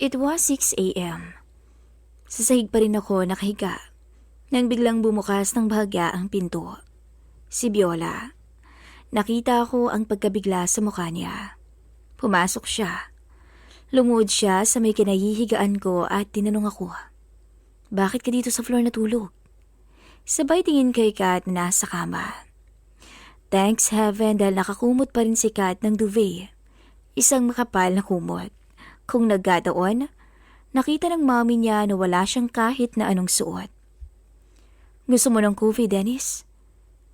It was 6 a.m. Sa pa rin ako nakahiga nang biglang bumukas ng bahagya ang pinto. Si Viola. Nakita ko ang pagkabigla sa mukha niya. Pumasok siya. Lumuod siya sa may kinahihigaan ko at tinanong ako, Bakit ka dito sa floor natulog? Sabay tingin kay Kat na nasa kama. Thanks heaven dahil nakakumot pa rin si Kat ng duvet. Isang makapal na kumot. Kung nagkataon, nakita ng mami niya na wala siyang kahit na anong suot. Gusto mo ng coffee, Dennis?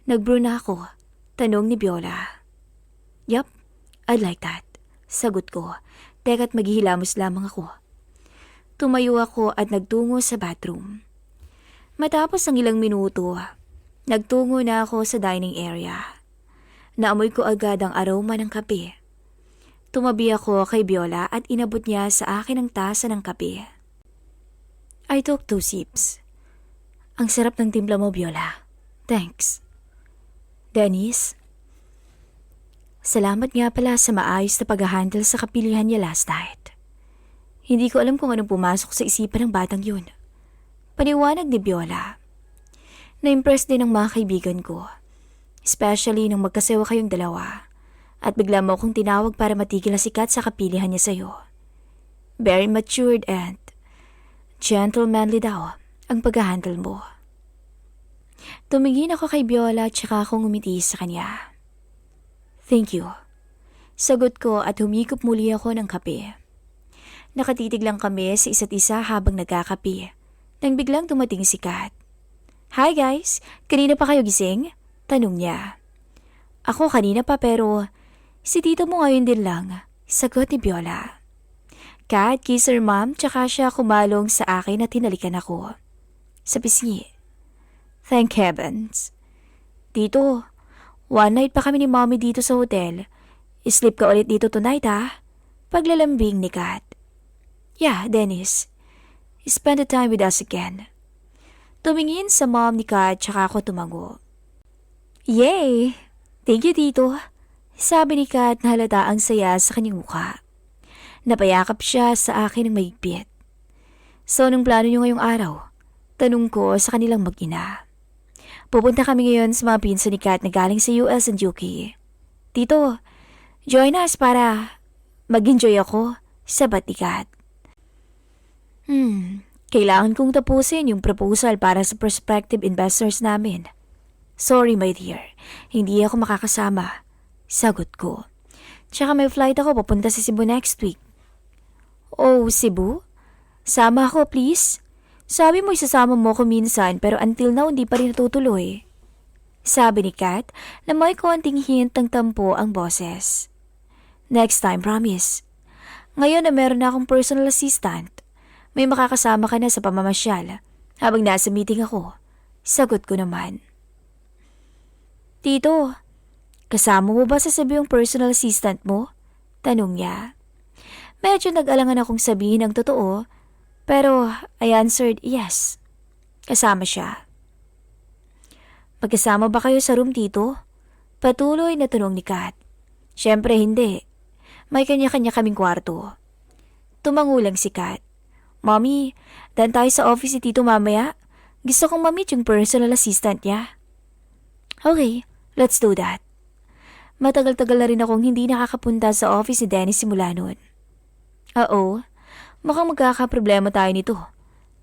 Nagbrew na ako. Tanong ni Viola. Yup, I'd like that. Sagot ko. Teka't maghihilamos lamang ako. Tumayo ako at nagtungo sa bathroom. Matapos ang ilang minuto, nagtungo na ako sa dining area. Naamoy ko agad ang aroma ng kape. Tumabi ako kay Viola at inabot niya sa akin ang tasa ng kape. I took two sips. Ang sarap ng timpla mo, Viola. Thanks. Dennis, salamat nga pala sa maayos na pag-handle sa kapilihan niya last night. Hindi ko alam kung anong pumasok sa isipan ng batang yun. Paniwanag ni Viola. Na-impress din ang mga kaibigan ko. Especially nung magkasewa kayong dalawa. At bigla mo akong tinawag para matigil na sikat sa kapilihan niya sa'yo. Very matured and gentlemanly daw ang pag-handle mo. Tumingin ako kay Viola at saka akong umiti sa kanya. Thank you. Sagot ko at humikop muli ako ng kape. Nakatitig lang kami sa isa't isa habang nagkakape. Nang biglang dumating si Kat. Hi guys, kanina pa kayo gising? Tanong niya. Ako kanina pa pero si tito mo ngayon din lang. Sagot ni Viola. Kat, kisser mom, tsaka siya kumalong sa akin at hinalikan ako. Sa pisngi. Thank heavens. Tito, one night pa kami ni mommy dito sa hotel. Sleep ka ulit dito tonight ha? Paglalambing ni Kat. Yeah, Dennis. Spend the time with us again. Tumingin sa mom ni Kat tsaka ako tumago. Yay! Thank you, Tito. Sabi ni Kat na halata ang saya sa kanyang mukha. Napayakap siya sa akin ng mahigpit. So, anong plano niyo ngayong araw? Tanong ko sa kanilang mag-ina. Pupunta kami ngayon sa mga pinsan ni Kat na galing sa US and UK. Tito, join us para mag-enjoy ako sa Batikat. Hmm, kailangan kong tapusin yung proposal para sa prospective investors namin. Sorry my dear, hindi ako makakasama. Sagot ko. Tsaka may flight ako papunta sa Cebu next week. Oh, Cebu? Sama ako please. Sabi mo isasama mo ko minsan pero until now hindi pa rin natutuloy. Sabi ni Kat na may konting hint ng tampo ang boses. Next time, promise. Ngayon na meron na akong personal assistant, may makakasama ka na sa pamamasyal habang nasa meeting ako. Sagot ko naman. Tito, kasama mo ba sa sabi yung personal assistant mo? Tanong niya. Medyo nag-alangan akong sabihin ang totoo, pero I answered yes. Kasama siya. Magkasama ba kayo sa room, Tito? Patuloy na tanong ni Kat. Siyempre hindi. May kanya-kanya kaming kwarto. Tumangulang si Kat. Mommy, dan tayo sa office si Tito mamaya. Gusto kong mamit yung personal assistant niya. Okay, let's do that. Matagal-tagal na rin akong hindi nakakapunta sa office ni Dennis simula noon. Oo, mukhang magkakaproblema tayo nito.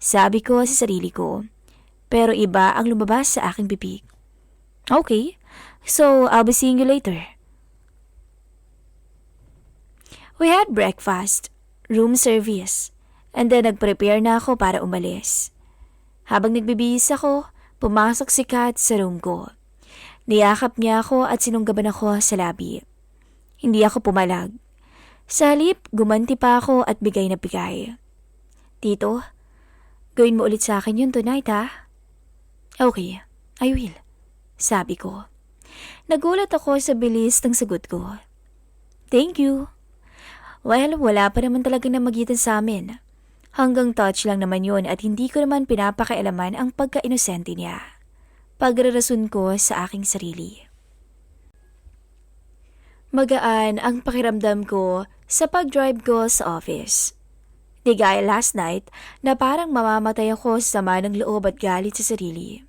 Sabi ko sa sarili ko. Pero iba ang lumabas sa aking bibig. Okay, so I'll be seeing you later. We had breakfast, room service, and then nag-prepare na ako para umalis. Habang nagbibihis ako, pumasok si Kat sa room ko. Niyakap niya ako at sinunggaban ako sa labi. Hindi ako pumalag. Sa halip, gumanti pa ako at bigay na bigay. Tito, gawin mo ulit sa akin yun tonight ha? Okay, I will. Sabi ko. Nagulat ako sa bilis ng sagot ko. Thank you. Well, wala pa naman talaga na magitan sa amin. Hanggang touch lang naman yun at hindi ko naman pinapakailaman ang pagka-inosente niya. Pagrarason ko sa aking sarili. Magaan ang pakiramdam ko sa pag-drive ko sa office. Di gaya last night na parang mamamatay ako sa sama ng loob at galit sa sarili.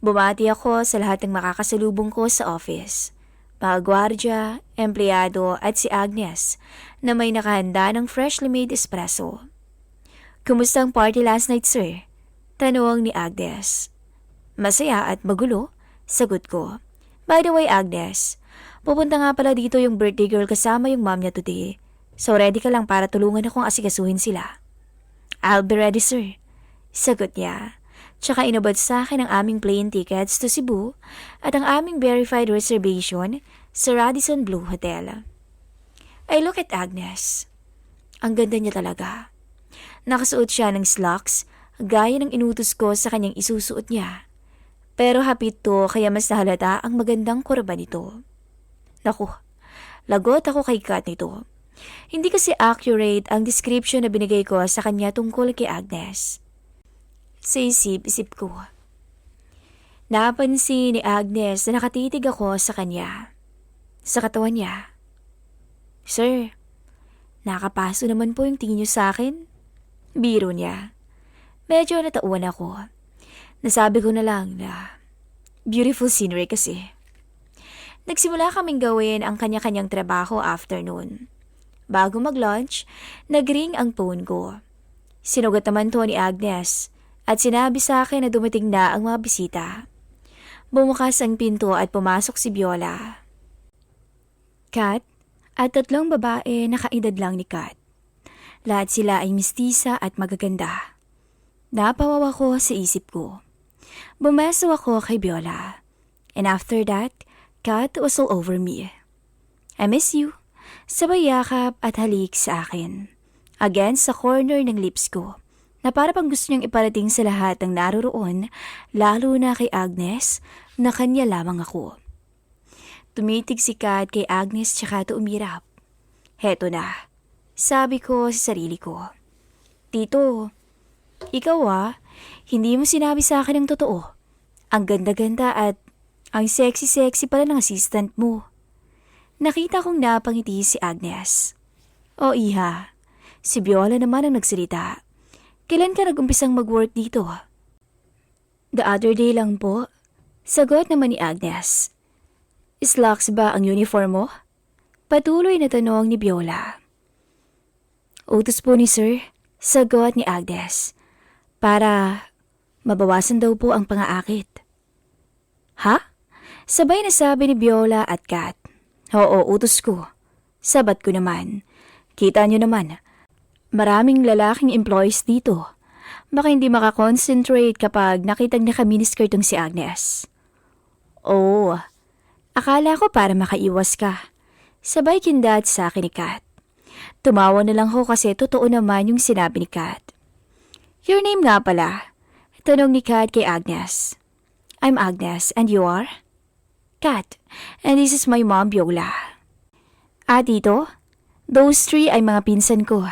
Bumati ako sa lahat ng makakasalubong ko sa office. Mga gwardya, empleyado at si Agnes na may nakahanda ng freshly made espresso. Kumusta ang party last night, sir? Tanong ni Agnes. Masaya at magulo, sagot ko. By the way, Agnes, pupunta nga pala dito yung birthday girl kasama yung mom niya today. So ready ka lang para tulungan akong asikasuhin sila. I'll be ready, sir. Sagot niya. Tsaka inabot sa akin ang aming plane tickets to Cebu at ang aming verified reservation sa Radisson Blue Hotel. I look at Agnes. Ang ganda niya talaga. Nakasuot siya ng slacks gaya ng inutos ko sa kanyang isusuot niya. Pero hapit to kaya mas nahalata ang magandang kurba nito. Naku, lagot ako kay Kat nito. Hindi kasi accurate ang description na binigay ko sa kanya tungkol kay Agnes. Sa isip-isip ko. Napansin ni Agnes na nakatitig ako sa kanya. Sa katawan niya. Sir, nakapaso naman po yung tingin niyo sa akin. Biro niya. Medyo natauan ako. Nasabi ko na lang na beautiful scenery kasi. Nagsimula kaming gawin ang kanya-kanyang trabaho afternoon. Bago mag-lunch, nagring ang phone ko. Sinugot naman to ni Agnes at sinabi sa akin na dumating na ang mga bisita. Bumukas ang pinto at pumasok si Viola. Kat at tatlong babae na kaedad lang ni Kat. Lahat sila ay mistisa at magaganda. Napawawa ko sa isip ko. Bumeso ako kay Viola. And after that, Kat was all over me. I miss you. Sabay yakap at halik sa akin. Against sa corner ng lips ko na para pang gusto niyang iparating sa lahat ng naroroon, lalo na kay Agnes, na kanya lamang ako. Tumitig si Kat kay Agnes tsaka to umirap. Heto na, sabi ko sa sarili ko. Tito, ikaw ah, hindi mo sinabi sa akin ang totoo. Ang ganda-ganda at ang sexy-sexy pala ng assistant mo. Nakita kong napangiti si Agnes. O iha, si Viola naman ang nagsalita. Kailan ka nag-umpisang mag-work dito? The other day lang po. Sagot naman ni Agnes. Slacks ba ang uniform mo? Patuloy na tanong ni Viola. Utos po ni Sir, sagot ni Agnes. Para mabawasan daw po ang pangaakit. Ha? Sabay na sabi ni Viola at Kat. Oo, utos ko. Sabat ko naman. Kita nyo naman, maraming lalaking employees dito. Baka hindi makakonsentrate kapag nakitang nakaminis tong si Agnes. Oh, akala ko para makaiwas ka. Sabay kindat sa akin ni Kat. Tumawa na lang ho kasi totoo naman yung sinabi ni Kat. Your name nga pala. Tanong ni Kat kay Agnes. I'm Agnes, and you are? Kat, and this is my mom, Viola. Ah, dito? Those three ay mga pinsan ko.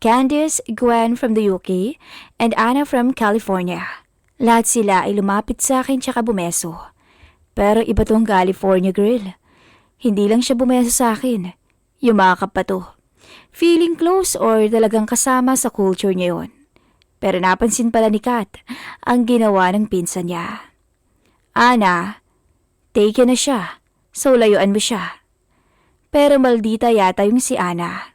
Candice, Gwen from the UK, and Anna from California. Lahat sila ay lumapit sa akin tsaka bumeso. Pero iba tong California girl. Hindi lang siya bumeso sa akin. Yumakap pa to. Feeling close or talagang kasama sa culture niya yon. Pero napansin pala ni Kat ang ginawa ng pinsan niya. Ana, take na siya. So layuan mo siya. Pero maldita yata yung si Ana.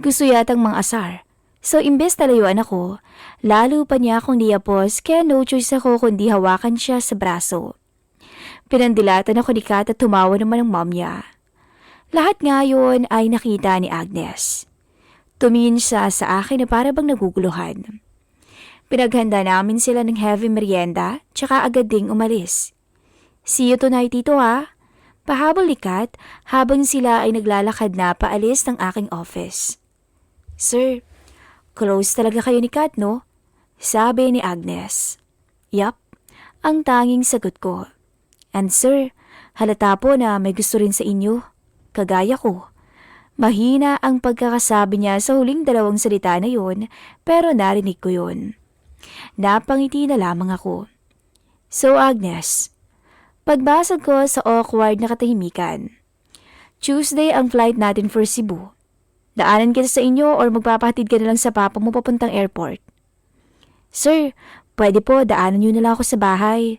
Gusto yatang mang asar. So imbes na layuan ako, lalo pa niya akong niyapos kaya no choice ako kundi hawakan siya sa braso. Pinandilatan ako ni Kat at tumawa naman ang mom niya. Lahat ngayon ay nakita ni Agnes. Tumingin siya sa akin na para bang naguguluhan. Pinaghanda namin sila ng heavy merienda, tsaka agad ding umalis. See you tonight, Tito ha? Pahabol ni Kat habang sila ay naglalakad na paalis ng aking office. Sir, close talaga kayo ni Kat, no? Sabi ni Agnes. Yap, ang tanging sagot ko. And sir, halata po na may gusto rin sa inyo. Kagaya ko. Mahina ang pagkakasabi niya sa huling dalawang salita na yun, pero narinig ko yun. Napangiti na lamang ako. So Agnes, pagbasag ko sa awkward na katahimikan. Tuesday ang flight natin for Cebu. Daanan kita sa inyo or magpapahatid ka na lang sa papa mo papuntang airport. Sir, pwede po, daanan niyo na lang ako sa bahay.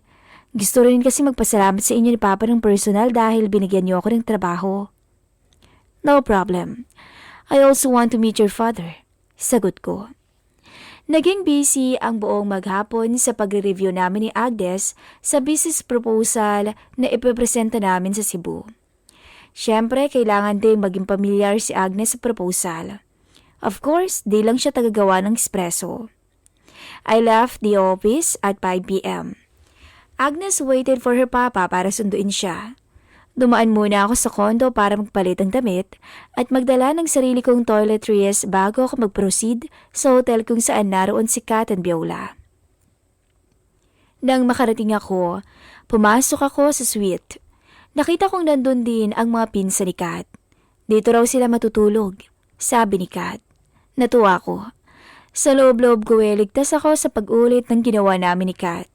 Gusto rin kasi magpasalamat sa inyo ni Papa ng personal dahil binigyan niyo ako ng trabaho. No problem. I also want to meet your father. Sagot ko. Naging busy ang buong maghapon sa pagre-review namin ni Agnes sa business proposal na ipipresenta namin sa Cebu. Siyempre, kailangan din maging pamilyar si Agnes sa proposal. Of course, di lang siya tagagawa ng espresso. I left the office at 5 p.m. Agnes waited for her papa para sunduin siya. Dumaan muna ako sa kondo para magpalit ng damit at magdala ng sarili kong toiletries bago ako mag-proceed sa hotel kung saan naroon si Kat and Viola. Nang makarating ako, pumasok ako sa suite. Nakita kong nandun din ang mga pinsa ni Kat. Dito raw sila matutulog, sabi ni Kat. Natuwa ko. Sa loob-loob ko eh, ligtas ako sa pag-ulit ng ginawa namin ni Kat.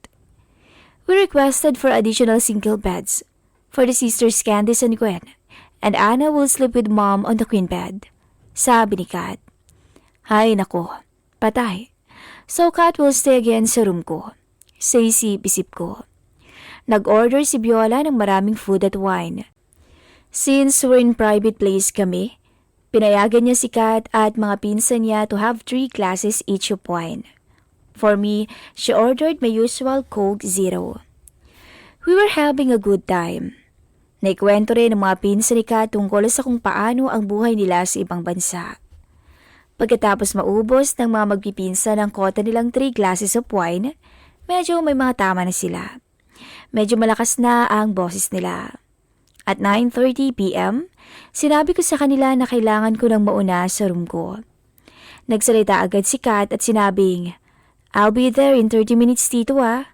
We requested for additional single beds for the sisters Candice and Gwen, and Anna will sleep with mom on the queen bed. Sabi ni Kat. Hay nako, patay. So Kat will stay again sa room ko. Sa isip-isip ko. Nag-order si Viola ng maraming food at wine. Since we're in private place kami, pinayagan niya si Kat at mga pinsan niya to have three glasses each of wine. For me, she ordered my usual Coke Zero. We were having a good time. Naikwento rin ng mga pinsan ni Kat tungkol sa kung paano ang buhay nila sa ibang bansa. Pagkatapos maubos ng mga magpipinsa ng kota nilang three glasses of wine, medyo may mga tama na sila. Medyo malakas na ang boses nila. At 9.30pm, sinabi ko sa kanila na kailangan ko ng mauna sa room ko. Nagsalita agad si Kat at sinabing, I'll be there in 30 minutes tito ah.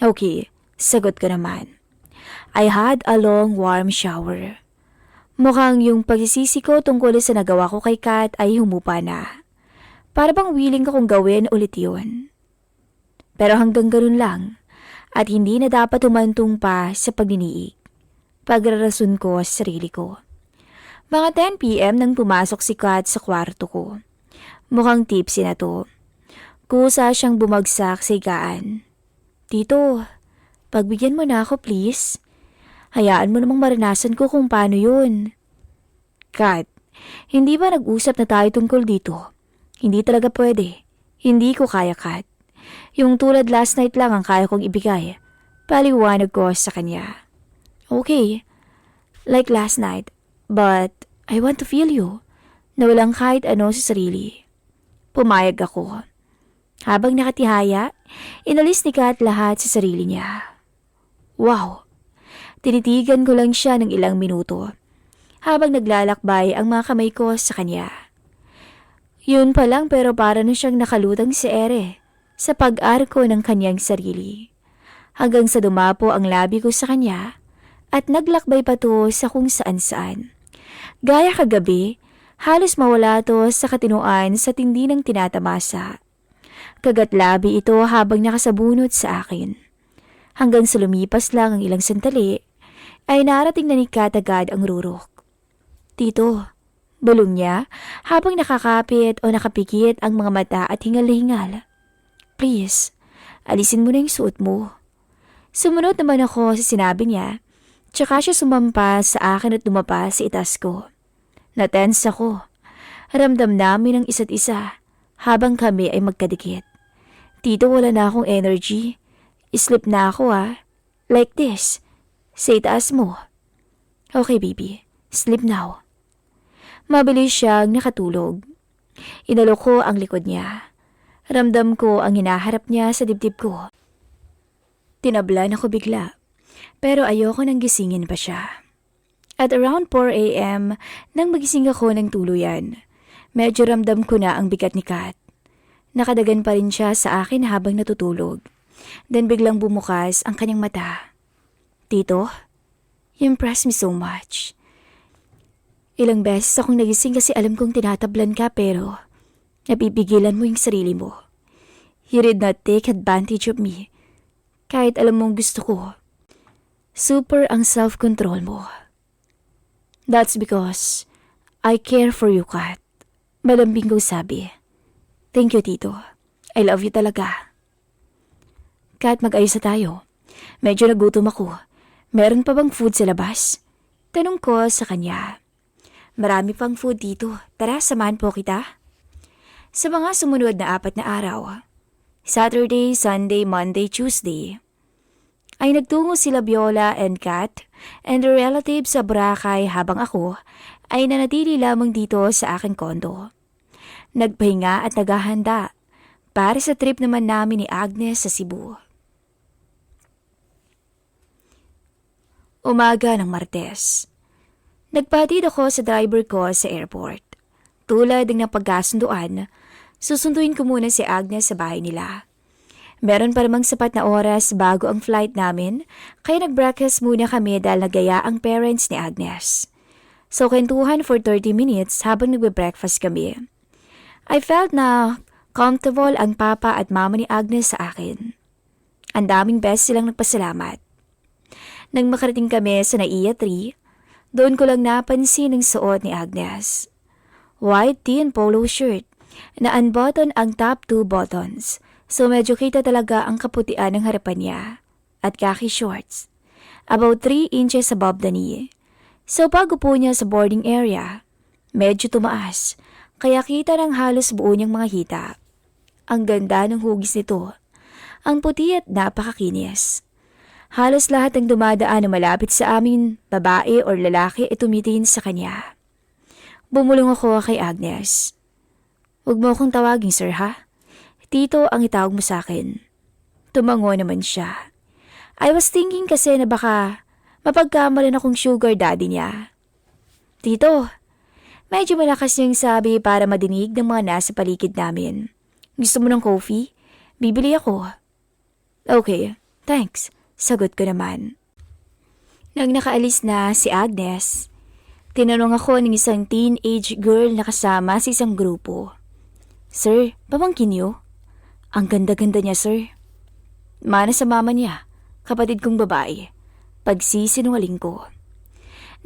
Okay, sagot ko naman. I had a long warm shower. Mukhang yung pagsisisi ko tungkol sa nagawa ko kay Kat ay humupa na. Para bang willing ko kong gawin ulit yun. Pero hanggang ganun lang at hindi na dapat humantong pa sa pagniniig. Pagrarason ko sa sarili ko. Mga 10pm nang pumasok si Kat sa kwarto ko. Mukhang tipsy na to. Kusa siyang bumagsak sa higaan. Tito, pagbigyan mo na ako please. Hayaan mo namang maranasan ko kung paano yun. Kat, hindi ba nag-usap na tayo tungkol dito? Hindi talaga pwede. Hindi ko kaya, Kat. Yung tulad last night lang ang kaya kong ibigay. Paliwanag ko sa kanya. Okay, like last night, but I want to feel you na walang kahit ano sa sarili. Pumayag ako. Habang nakatihaya, inalis ni Kat lahat sa sarili niya. Wow! Tinitigan ko lang siya ng ilang minuto habang naglalakbay ang mga kamay ko sa kanya. Yun pa lang pero para na siyang nakalutang si Ere sa pag-arko ng kanyang sarili. Hanggang sa dumapo ang labi ko sa kanya at naglakbay pa to sa kung saan-saan. Gaya kagabi, halos mawala to sa katinuan sa tindi ng tinatamasa. Kagat labi ito habang nakasabunot sa akin. Hanggang sa lumipas lang ang ilang sandali, ay narating na ni Kat agad ang rurok. Tito, bulong niya habang nakakapit o nakapikit ang mga mata at hingal-hingal. Please, alisin mo na yung suot mo. Sumunod naman ako sa sinabi niya, tsaka siya sumampa sa akin at dumapa sa itas ko. Natense ako. Ramdam namin ang isa't isa habang kami ay magkadikit. Tito, wala na akong energy. Sleep na ako ah. Like this. Sa itaas mo. Okay, baby. Sleep now. Mabilis siyang nakatulog. Inalok ko ang likod niya. Ramdam ko ang hinaharap niya sa dibdib ko. Tinablan ako bigla, pero ayoko nang gisingin pa siya. At around 4 a.m., nang magising ako ng tuluyan, medyo ramdam ko na ang bigat ni Kat. Nakadagan pa rin siya sa akin habang natutulog. Then biglang bumukas ang kanyang mata. Tito, you impress me so much. Ilang beses akong nagising kasi alam kong tinatablan ka pero napipigilan mo yung sarili mo. You did not take advantage of me. Kahit alam mong gusto ko. Super ang self-control mo. That's because I care for you, Kat. Malambing kong sabi. Thank you, Tito. I love you talaga. Kat, mag-ayos tayo. Medyo nagutom ako. Meron pa bang food sa labas? Tanong ko sa kanya. Marami pang food dito. Tara, samahan po kita. Sa mga sumunod na apat na araw, Saturday, Sunday, Monday, Tuesday, ay nagtungo sila Viola and Kat and their relatives sa Boracay habang ako ay nanatili lamang dito sa aking kondo. Nagpahinga at naghahanda para sa trip naman namin ni Agnes sa Cebu. Umaga ng Martes. Nagpatid ako sa driver ko sa airport. Tulad ng napagkasunduan, susunduin ko muna si Agnes sa bahay nila. Meron pa namang sapat na oras bago ang flight namin, kaya nag-breakfast muna kami dahil nagaya ang parents ni Agnes. So, kwentuhan for 30 minutes habang nagbe-breakfast kami. I felt na comfortable ang papa at mama ni Agnes sa akin. Ang daming best silang nagpasalamat. Nang makarating kami sa Naiya 3, doon ko lang napansin ang suot ni Agnes. White tee and polo shirt na unbutton ang top two buttons so medyo kita talaga ang kaputian ng harapan niya at khaki shorts about 3 inches above the knee. So bago po niya sa boarding area, medyo tumaas kaya kita ng halos buo niyang mga hita. Ang ganda ng hugis nito. Ang puti at napakakinis. Halos lahat ng dumadaan na malapit sa amin, babae or lalaki, ay tumitingin sa kanya. Bumulong ako kay Agnes. Huwag mo akong tawagin, sir, ha? Tito ang itawag mo sa akin. Tumango naman siya. I was thinking kasi na baka mapagkamalan akong sugar daddy niya. Tito, medyo malakas niyang sabi para madinig ng mga nasa paligid namin. Gusto mo ng coffee? Bibili ako. Okay, thanks. Sagot ko naman. Nang nakaalis na si Agnes, tinanong ako ng isang teenage girl na kasama sa isang grupo. Sir, pamangkin niyo? Ang ganda-ganda niya, sir. Mana sa mama niya, kapatid kong babae. Pagsisinungaling ko.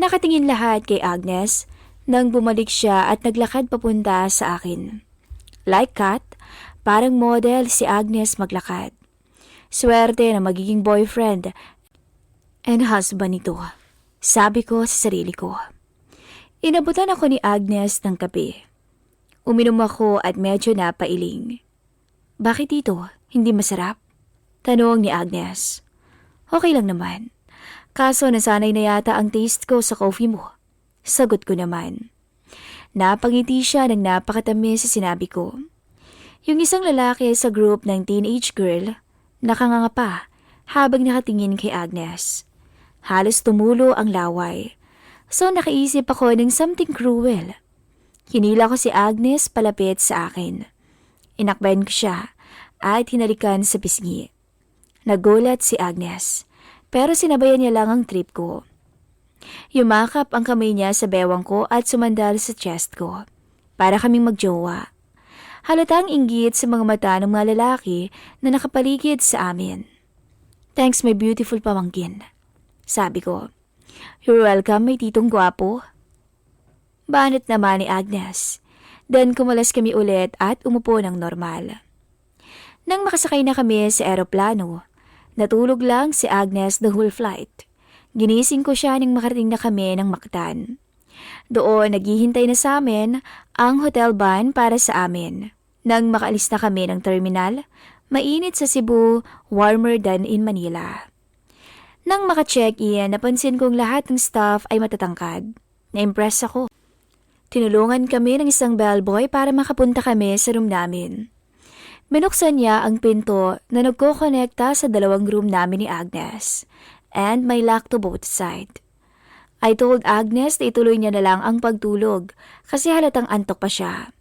Nakatingin lahat kay Agnes nang bumalik siya at naglakad papunta sa akin. Like Kat, parang model si Agnes maglakad. Swerte na magiging boyfriend and husband nito. Sabi ko sa sarili ko. Inabutan ako ni Agnes ng kape. Uminom ako at medyo napailing. Bakit dito? Hindi masarap? Tanong ni Agnes. Okay lang naman. Kaso nasanay na yata ang taste ko sa coffee mo. Sagot ko naman. Napangiti siya ng napakatamis sa sinabi ko. Yung isang lalaki sa group ng teenage girl Nakanganga pa habang nakatingin kay Agnes. Halos tumulo ang laway. So nakaisip ako ng something cruel. Hinila ko si Agnes palapit sa akin. Inakbayan ko siya at hinalikan sa pisngi. Nagulat si Agnes, pero sinabayan niya lang ang trip ko. Yumakap ang kamay niya sa bewang ko at sumandal sa chest ko. Para kaming magjowa. Halatang inggit sa mga mata ng mga lalaki na nakapaligid sa amin. Thanks my beautiful pamangkin. Sabi ko. You're welcome, may titong gwapo. Banat naman ni Agnes. Then kumalas kami ulit at umupo ng normal. Nang makasakay na kami sa eroplano, natulog lang si Agnes the whole flight. Ginising ko siya nang makarating na kami ng Mactan. Doon naghihintay na sa amin ang hotel van para sa amin. Nang makaalis na kami ng terminal, mainit sa Cebu, warmer than in Manila. Nang maka-check-in, napansin kong lahat ng staff ay matatangkad. Na-impress ako. Tinulungan kami ng isang bellboy para makapunta kami sa room namin. Binuksan niya ang pinto na nagko-connecta sa dalawang room namin ni Agnes and may lock to both side. I told Agnes na ituloy niya na lang ang pagtulog kasi halatang antok pa siya.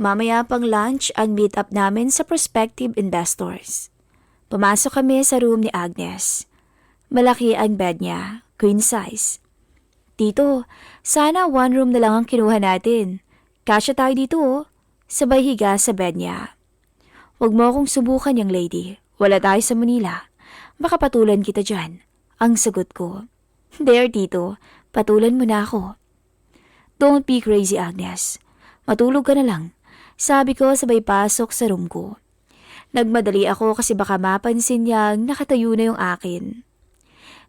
Mamaya pang lunch ang meet up namin sa prospective investors. Pumasok kami sa room ni Agnes. Malaki ang bed niya, queen size. Tito, sana one room na lang ang kinuha natin. Kasya tayo dito oh. Sabay higa sa bed niya. Huwag mo akong subukan yung lady. Wala tayo sa Manila. Baka patulan kita dyan. Ang sagot ko. There, Tito. Patulan mo na ako. Don't be crazy, Agnes. Matulog ka na lang. Sabi ko sabay pasok sa room ko. Nagmadali ako kasi baka mapansin niyang nakatayo na yung akin.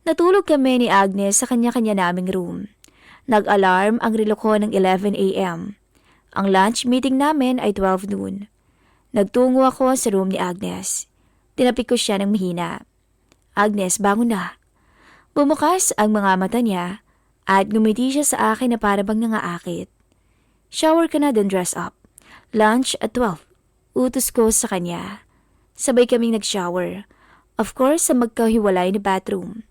Natulog kami ni Agnes sa kanya-kanya naming room. Nag-alarm ang relo ko ng 11 a.m. Ang lunch meeting namin ay 12 noon. Nagtungo ako sa room ni Agnes. Tinapik ko siya ng mahina. Agnes, bangon na. Bumukas ang mga mata niya at ngumiti siya sa akin na para bang nangaakit. Shower ka na then dress up. Lunch at 12. Utos ko sa kanya. Sabay kaming nag-shower. Of course, sa magkahiwalay na bathroom.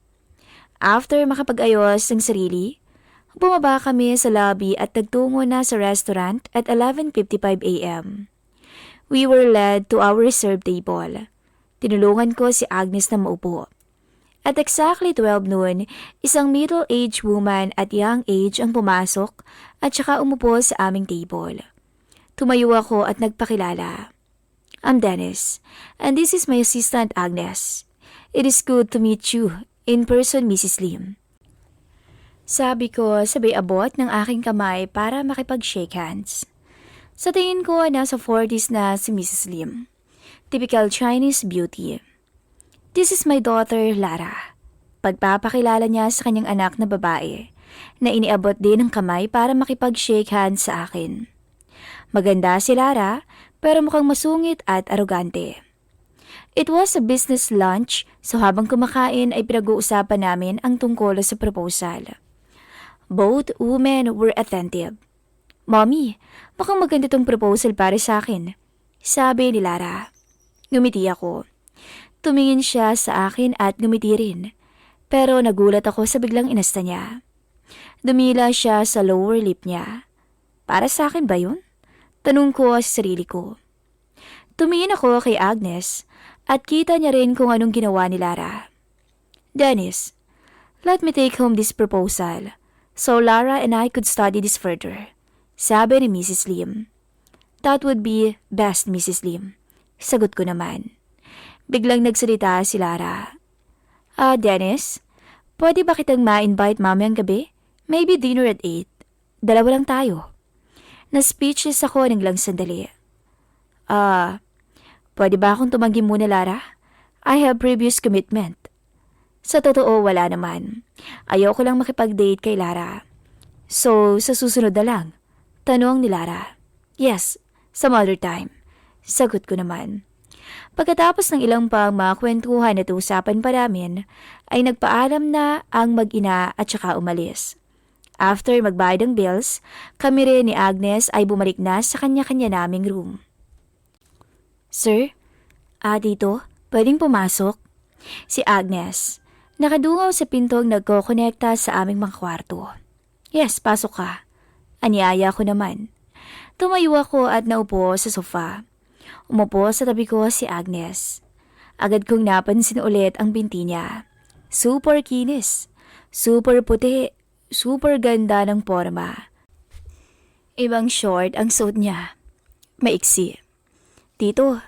After makapag-ayos ng sarili, bumaba kami sa lobby at nagtungo na sa restaurant at 11.55 a.m. We were led to our reserved table. Tinulungan ko si Agnes na maupo. At exactly 12 noon, isang middle-aged woman at young age ang pumasok at saka umupo sa aming table. Tumayo ako at nagpakilala. I'm Dennis, and this is my assistant Agnes. It is good to meet you in person, Mrs. Lim. Sabi ko sabay abot ng aking kamay para makipag-shake hands. Sa tingin ko, nasa 40s na si Mrs. Lim. Typical Chinese beauty. This is my daughter, Lara. Pagpapakilala niya sa kanyang anak na babae, na iniabot din ng kamay para makipag-shake hands sa akin. Maganda si Lara, pero mukhang masungit at arogante. It was a business lunch, so habang kumakain ay pinag-uusapan namin ang tungkol sa proposal. Both women were attentive. Mommy, mukhang maganda tong proposal para sa akin. Sabi ni Lara. Ngumiti ako. Tumingin siya sa akin at ngumiti rin. Pero nagulat ako sa biglang inasta niya. Dumila siya sa lower lip niya. Para sa akin ba yun? Tanong ko sa sarili ko. Tumingin ako kay Agnes at kita niya rin kung anong ginawa ni Lara. Dennis, let me take home this proposal so Lara and I could study this further. Sabi ni Mrs. Lim. That would be best, Mrs. Lim. Sagot ko naman. Biglang nagsalita si Lara. Ah, Dennis, pwede ba kitang ma-invite mamayang gabi? Maybe dinner at 8. Dalawa lang tayo. Na-speechless ako ng lang sandali. Ah, pwede ba akong tumanggi muna, Lara? I have previous commitment. Sa totoo, wala naman. Ayoko lang makipag-date kay Lara. So, sa susunod na lang. Tanong ni Lara. Yes, some other time. Sagot ko naman. Pagkatapos ng ilang pang mga kwentuhan at usapan pa namin, ay nagpaalam na ang mag-ina at saka umalis. After magbayad ng bills, kami rin ni Agnes ay bumalik na sa kanya-kanya naming room. Sir, ah dito, pwedeng pumasok? Si Agnes, nakadungaw sa pintong nagkokonekta sa aming mga kwarto. Yes, pasok ka. Anyaya ko naman. Tumayo ako at naupo sa sofa. Umupo sa tabi ko si Agnes. Agad kong napansin ulit ang binti niya. Super kinis. Super puti. Super ganda ng forma. Ibang short ang suot niya. Maiksi. Tito,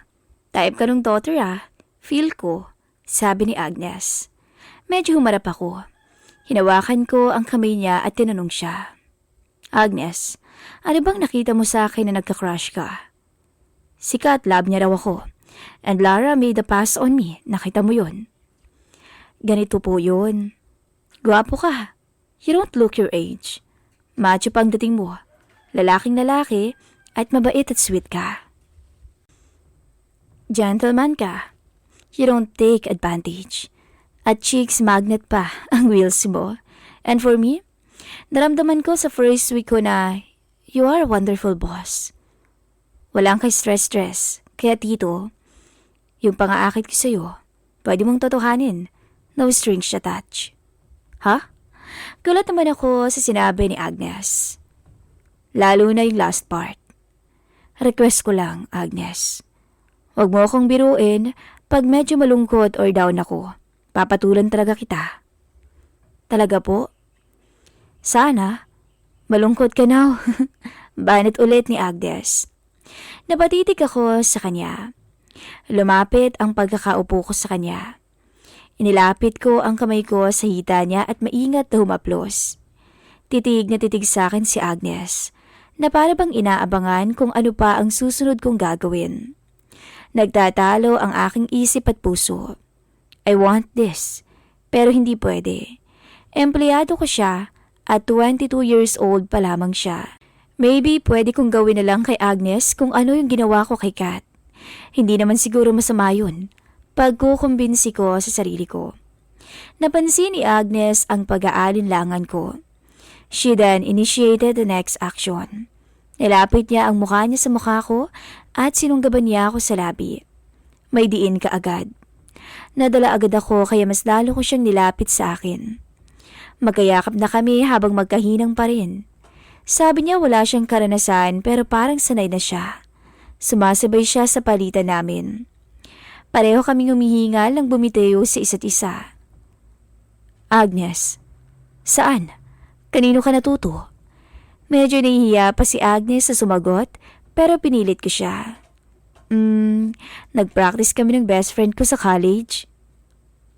type ka ng daughter ah. Feel ko, sabi ni Agnes. Medyo humarap ako. Hinawakan ko ang kamay niya at tinanong siya. Agnes, ano bang nakita mo sa akin na nagka-crush ka? Sikat, love niya raw ako. And Lara made a pass on me. Nakita mo yun. Ganito po yun. Gwapo ka. You don't look your age. Macho pang dating mo. Lalaking lalaki at mabait at sweet ka. Gentleman ka. You don't take advantage. At cheeks magnet pa ang wheels mo. And for me, naramdaman ko sa first week ko na you are a wonderful boss. Walang kay stress-stress. Kaya tito, yung pangaakit ko sa'yo, pwede mong totohanin. No strings attached. Ha? Gulat naman ako sa sinabi ni Agnes. Lalo na yung last part. Request ko lang, Agnes. Huwag mo akong biruin pag medyo malungkot or down ako. Papatulan talaga kita. Talaga po? Sana. Malungkot ka now. Banat ulit ni Agnes. Napatitig ako sa kanya. Lumapit ang pagkakaupo ko sa kanya. Inilapit ko ang kamay ko sa hita niya at maingat na humaplos. Titig na titig sa akin si Agnes. na para bang inaabangan kung ano pa ang susunod kong gagawin. Nagtatalo ang aking isip at puso. I want this, pero hindi pwede. Empleyado ko siya at 22 years old pa lamang siya. Maybe pwede kong gawin na lang kay Agnes kung ano yung ginawa ko kay Kat. Hindi naman siguro masama yun. Pagkukumbinsi ko sa sarili ko. Napansin ni Agnes ang pag-aalinlangan ko. She then initiated the next action. Nilapit niya ang mukha niya sa mukha ko at sinunggaban niya ako sa labi. May diin ka agad. Nadala agad ako kaya mas lalo ko siyang nilapit sa akin. Magkayakap na kami habang magkahinang pa rin. Sabi niya wala siyang karanasan pero parang sanay na siya. Sumasabay siya sa palitan namin. Pareho kaming humihingal ng bumitayo sa isa't isa. Agnes, saan? Kanino ka natuto? Medyo nahihiya pa si Agnes sa sumagot pero pinilit ko siya. Hmm, nag-practice kami ng best friend ko sa college.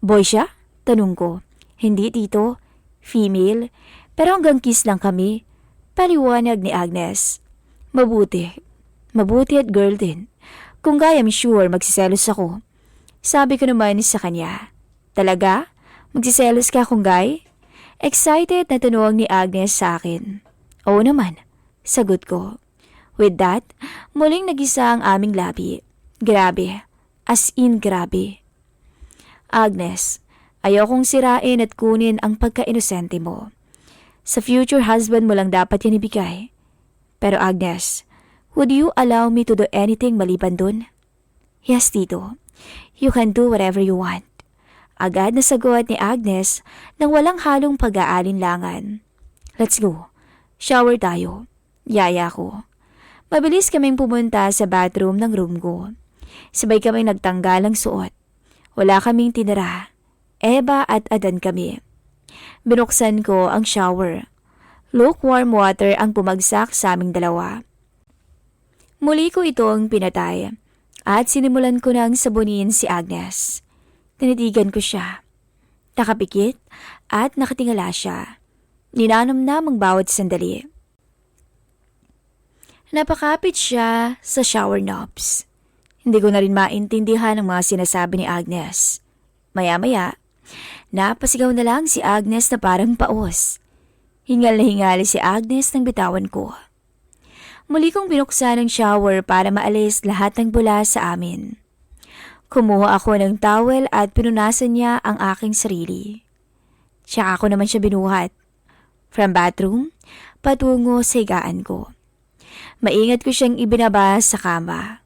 Boy siya? Tanong ko. Hindi tito. Female. Pero hanggang kiss lang kami. Paliwanag ni Agnes. Mabuti. Mabuti at girl din. Kung gaya, I'm sure magsiselos ako. Sabi ko naman sa kanya. Talaga? Magsiselos ka kung gay? Excited na tanong ni Agnes sa akin. Oo naman. Sagot ko. With that, muling nagisa ang aming labi. Grabe. As in grabe. Agnes, ayokong sirain at kunin ang pagka-inosente mo. Sa future husband mo lang dapat yan ibigay. Pero Agnes, would you allow me to do anything maliban dun? Yes, Tito. You can do whatever you want. Agad na sagot ni Agnes nang walang halong pag-aalinlangan. Let's go. Shower tayo. Yaya ko. Mabilis kaming pumunta sa bathroom ng room ko. Sabay kaming nagtanggal ng suot. Wala kaming tinira. Eva at Adan kami. Binuksan ko ang shower. Lukewarm water ang pumagsak sa aming dalawa. Muli ko itong pinatay at sinimulan ko nang sabunin si Agnes. Tinitigan ko siya. Nakapikit at nakatingala siya. Ninanamnam ang bawat sandali. Napakapit siya sa shower knobs. Hindi ko na rin maintindihan ang mga sinasabi ni Agnes. Maya-maya, napasigaw na lang si Agnes na parang paos. Hingal na hingali si Agnes ng bitawan ko. Muli kong binuksan ang shower para maalis lahat ng bula sa amin. Kumuha ako ng towel at pinunasan niya ang aking sarili. Tsaka ako naman siya binuhat. From bathroom, patungo sa higaan ko. Maingat ko siyang ibinaba sa kama.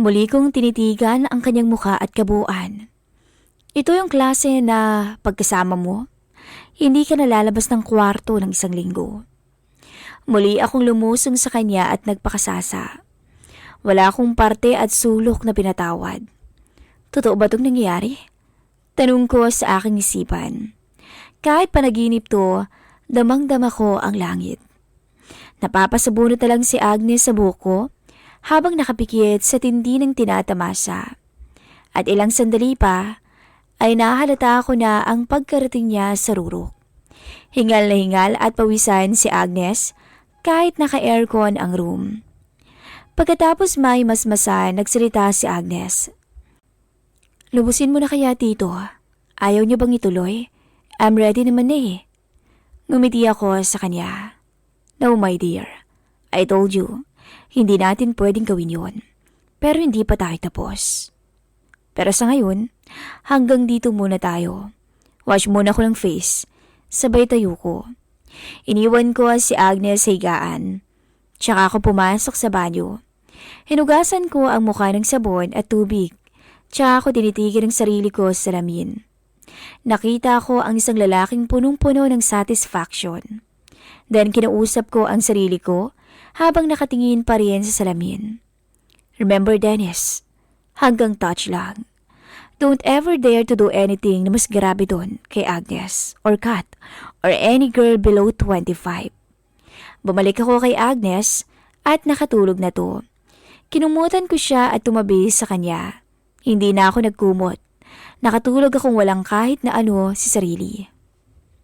Muli kong tinitigan ang kanyang mukha at kabuuan. Ito yung klase na pagkasama mo, hindi ka nalalabas ng kwarto ng isang linggo. Muli akong lumusong sa kanya at nagpakasasa. Wala akong parte at sulok na pinatawad. Totoo ba itong nangyayari? Tanong ko sa aking isipan. Kahit panaginip to, damang-dama ko ang langit. Napapasabunot na lang si Agnes sa buko habang nakapikit sa tindi ng tinatamasa. At ilang sandali pa, ay nahalata ko na ang pagkarating niya sa rurok. Hingal na hingal at pawisan si Agnes kahit naka-aircon ang room. Pagkatapos may masmasan, nagsalita si Agnes. Lubusin mo na kaya tito. Ayaw niyo bang ituloy? I'm ready naman na eh. Ngumiti ako sa kanya. No, my dear. I told you, hindi natin pwedeng gawin yon. Pero hindi pa tayo tapos. Pero sa ngayon, hanggang dito muna tayo. Wash muna ko ng face. Sabay tayo ko. Iniwan ko si Agnes sa higaan. Tsaka ako pumasok sa banyo. Hinugasan ko ang mukha ng sabon at tubig. Tsaka ako tinitigil ang sarili ko sa lamin. Nakita ko ang isang lalaking punong-puno ng satisfaction. Then kinausap ko ang sarili ko habang nakatingin pa rin sa salamin. Remember Dennis, hanggang touch lang. Don't ever dare to do anything na mas grabe doon kay Agnes or Kat or any girl below 25. Bumalik ako kay Agnes at nakatulog na to. Kinumutan ko siya at tumabi sa kanya. Hindi na ako nagkumot. Nakatulog akong walang kahit na ano sa sarili.